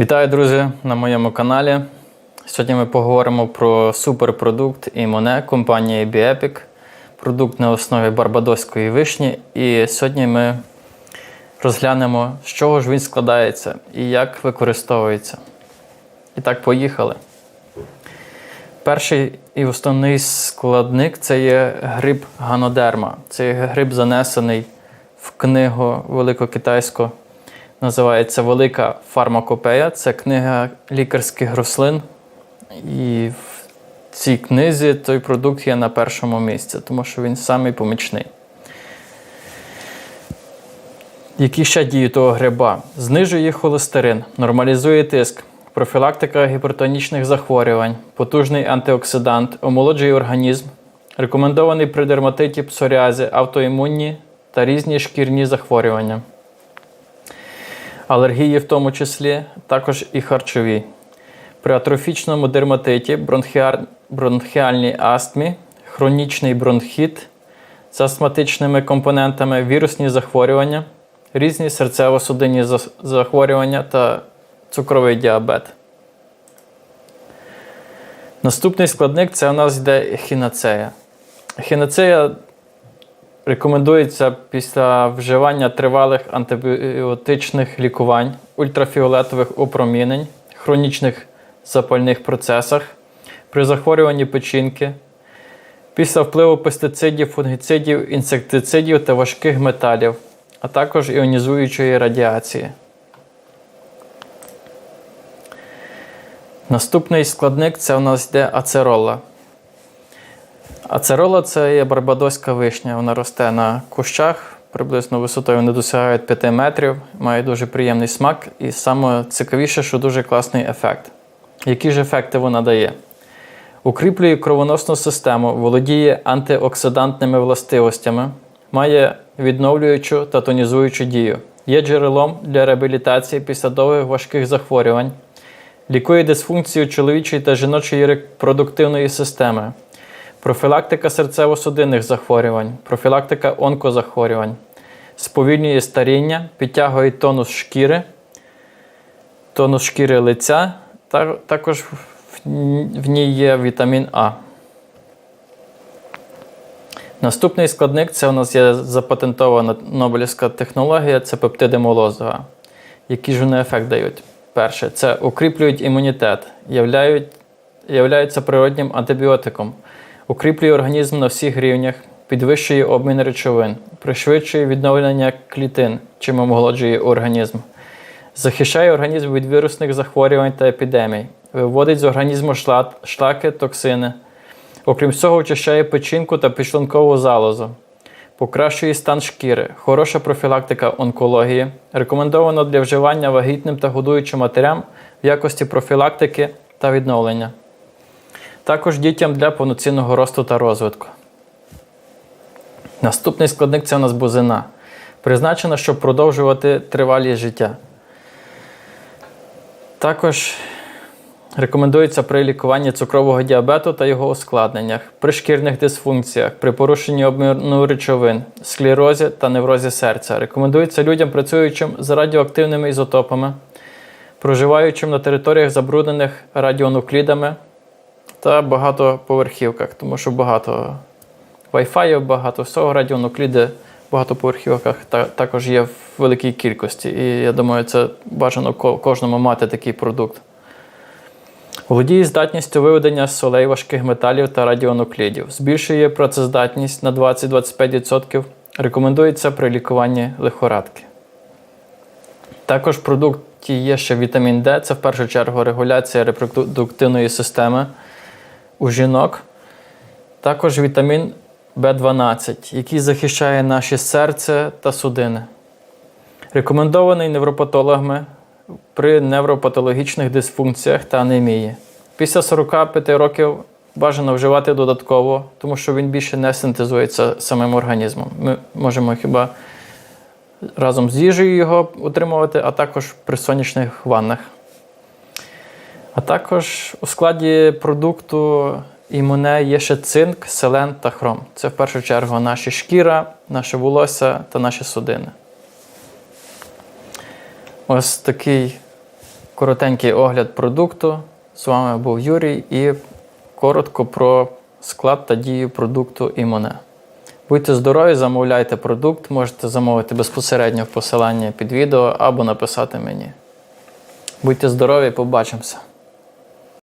Вітаю, друзі, на моєму каналі. Сьогодні ми поговоримо про суперпродукт імоне компанії Biepic. Продукт на основі барбадоської вишні. І сьогодні ми розглянемо, з чого ж він складається і як використовується. І так, поїхали. Перший і основний складник це є гриб ганодерма. Це є гриб занесений в книгу великокитайську. Називається Велика фармакопея. Це книга лікарських рослин. І в цій книзі той продукт є на першому місці, тому що він самий помічний. Які ще дії того гриба? Знижує холестерин, нормалізує тиск, профілактика гіпертонічних захворювань, потужний антиоксидант, омолоджує організм, рекомендований при дерматиті, псоріазі, автоімунні та різні шкірні захворювання. Алергії в тому числі, також і харчові. При атрофічному дерматиті, бронхіар... бронхіальній астмі, хронічний бронхіт з астматичними компонентами, вірусні захворювання, різні серцево-судинні захворювання та цукровий діабет. Наступний складник це у нас йде ехінацея. Ехінацея рекомендується після вживання тривалих антибіотичних лікувань, ультрафіолетових опромінень, хронічних запальних процесах, при захворюванні печінки, після впливу пестицидів, фунгіцидів, інсектицидів та важких металів, а також іонізуючої радіації. Наступний складник це у нас йде ацерола. Ацерола це є барбадоська вишня. Вона росте на кущах, приблизно висотою не досягають 5 метрів, має дуже приємний смак і саме цікавіше, що дуже класний ефект. Які ж ефекти вона дає? Укріплює кровоносну систему, володіє антиоксидантними властивостями, має відновлюючу та тонізуючу дію, є джерелом для реабілітації після довгих важких захворювань, лікує дисфункцію чоловічої та жіночої репродуктивної системи, профілактика серцево-судинних захворювань, профілактика онкозахворювань, сповільнює старіння, підтягує тонус шкіри, тонус шкіри лиця, та також в- ній є вітамін А. Наступний складник це у нас є запатентована Нобелівська технологія, це пептиди молозива. Які ж вони ефект дають? Перше, це укріплюють імунітет, являють, являються природнім антибіотиком, укріплює організм на всіх рівнях, підвищує обмін речовин, пришвидшує відновлення клітин, чим омолоджує організм, захищає організм від вірусних захворювань та епідемій, виводить з організму шла- шлаки, токсини. Окрім цього, очищає печінку та підшлункову залозу, покращує стан шкіри, хороша профілактика онкології, рекомендовано для вживання вагітним та годуючим матерям в якості профілактики та відновлення. Також дітям для повноцінного росту та розвитку. Наступний складник це у нас бузина. Призначена, щоб продовжувати тривалість життя. Також Рекомендується при лікуванні цукрового діабету та його ускладненнях, при шкірних дисфункціях, при порушенні обміну речовин, склерозі та неврозі серця. Рекомендується людям, працюючим з радіоактивними ізотопами, проживаючим на територіях, забруднених радіонуклідами та багатоповерхівках, тому що багато Wi-Fi, багато всього, радіонукліди в багатоповерхівках та, також є в великій кількості. І я думаю, це бажано кожному мати такий продукт. Володіє здатністю виведення солей важких металів та радіонуклідів, збільшує працездатність на 20-25%, рекомендується при лікуванні лихорадки. Також в продукті є ще вітамін Д, це в першу чергу регуляція репродуктивної системи у жінок. Також вітамін В12, який захищає наше серце та судини. Рекомендований невропатологами при невропатологічних дисфункціях та анемії. Після 45 років бажано вживати додатково, тому що він більше не синтезується самим організмом. Ми можемо хіба разом з їжею його утримувати, а також при сонячних ваннах. А також у складі продукту імуне є ще цинк, селен та хром. Це в першу чергу наша шкіра, наше волосся та наші судини. Ось такий коротенький огляд продукту. З вами був Юрій і коротко про склад та дію продукту імоне. Будьте здорові, замовляйте продукт, можете замовити безпосередньо в посиланні під відео або написати мені. Будьте здорові, побачимося!